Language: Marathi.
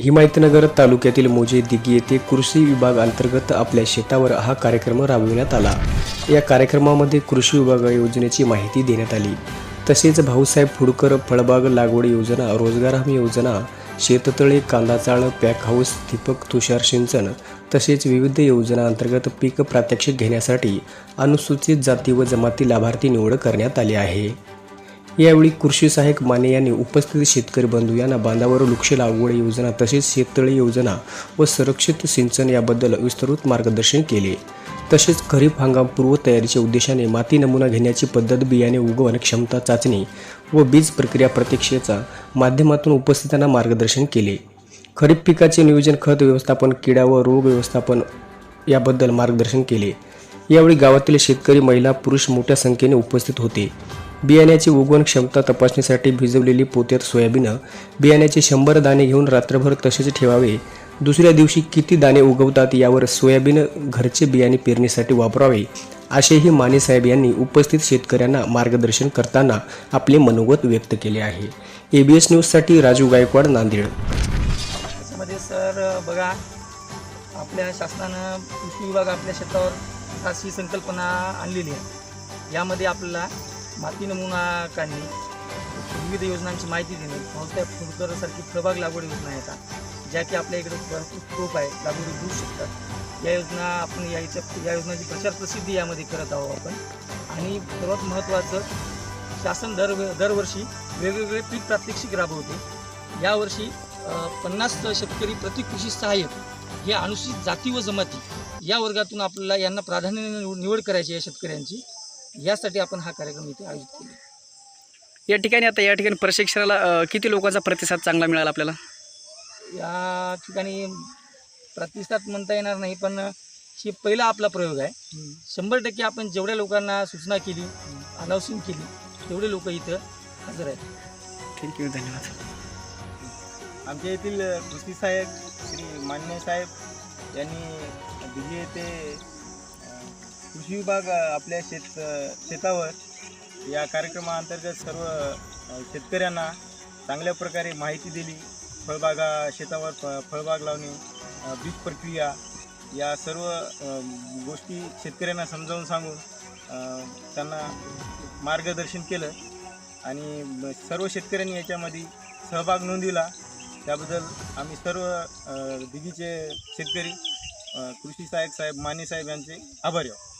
हिमायतनगर तालुक्यातील मोजे दिगी येथे कृषी विभाग अंतर्गत आपल्या शेतावर हा कार्यक्रम राबविण्यात आला. या कार्यक्रमामध्ये कृषी विभाग योजनेची माहिती देण्यात आली. तसेच भाऊसाहेब फुडकर फळबाग लागवड योजना रोजगार हमी योजना शेततळे कांदा चाळ पॅक हाऊस दीपक तुषार सिंचन तसेच विविध योजना अंतर्गत पीक प्रात्यक्षिक घेण्यासाठी अनुसूचित जाती व जमाती लाभार्थी निवड करण्यात आली आहे. यावेळी कृषी सहाय्यक माने यांनी उपस्थित शेतकरी बंधू यांना बांधावर वृक्ष लागवड योजना तसेच शेततळे योजना व संरक्षित सिंचन याबद्दल विस्तृत मार्गदर्शन केले. तसेच खरीप हंगाम पूर्व तयारीच्या उद्देशाने माती नमुना घेण्याची पद्धत बियाणे उगवण क्षमता चाचणी व बीज प्रक्रिया प्रतीक्षेचा माध्यमातून उपस्थितांना मार्गदर्शन केले. खरीप पिकाचे नियोजन खत व्यवस्थापन किडा व रोग व्यवस्थापन याबद्दल मार्गदर्शन केले. यावेळी गावातील शेतकरी महिला पुरुष मोठ्या संख्येने उपस्थित होते. बियाण्याची उगवण क्षमता तपासणीसाठी भिजवलेली पोत्यात सोयाबीनं बियाण्याचे शंभर दाणे घेऊन रात्रभर तसेच ठेवावे. दुसऱ्या दिवशी किती दाणे उगवतात यावर सोयाबीन घरचे बियाणे पेरणीसाठी वापरावे असेही माने साहेब यांनी उपस्थित शेतकऱ्यांना मार्गदर्शन करताना आपले मनोगत व्यक्त केले आहे. एबीएस न्यूजसाठी राजू गायकवाड नांदेड. त्याच्यामध्ये सर बघा आपल्या शासनानं कृषी विभाग आपल्या शेतावर अशी संकल्पना आणलेली आहे. यामध्ये आपल्याला माती नमुना काढणे विविध योजनांची माहिती देणे भाऊसाहेब फुडकरसारखी फळबाग लागवड योजना येतात ज्या की आपल्या इकडे भरपूर स्कोप आहे लागवडी होऊ शकतात. या योजना आपण याच्या या योजनाची प्रचार प्रसिद्धी यामध्ये करत आहोत आपण. आणि सर्वात महत्त्वाचं शासन दर दरवर्षी वेगवेगळे पीक प्रात्यक्षिक राबवते. यावर्षी पन्नास शेतकरी प्रति कृषी सहाय्यक हे अनुसूचित जाती व जमाती या वर्गातून आपल्याला यांना प्राधान्याने निवड निवड करायची आहे शेतकऱ्यांची. यासाठी आपण हा कार्यक्रम इथे आयोजित केला. या ठिकाणी आता या ठिकाणी प्रशिक्षणाला अ, किती लोकांचा प्रतिसाद चांगला मिळाला आपल्याला? या ठिकाणी प्रतिसाद म्हणता येणार नाही पण ही पहिला आपला प्रयोग आहे. शंभर टक्के आपण जेवढ्या लोकांना सूचना केली अनाउन्सिंग केली तेवढे लोक इथं हजर आहेत. थँक्यू धन्यवाद. आमच्या येथील कृषी सहाय्यक श्री मान्य साहेब यांनी दिल्ली येथे अ, कृषी विभाग आपल्या शेत शेतावर या कार्यक्रमाअंतर्गत सर्व शेतकऱ्यांना चांगल्या प्रकारे माहिती दिली. फळबागा शेतावर फ फळबाग लावणे बीज प्रक्रिया या सर्व गोष्टी शेतकऱ्यांना समजावून सांगून त्यांना मार्गदर्शन केलं आणि सर्व शेतकऱ्यांनी याच्यामध्ये सहभाग नोंदविला त्याबद्दल आम्ही सर्व अ, दिघीचे शेतकरी कृषी सहाय्यक साहेब माने साहेब यांचे आभारी आहोत.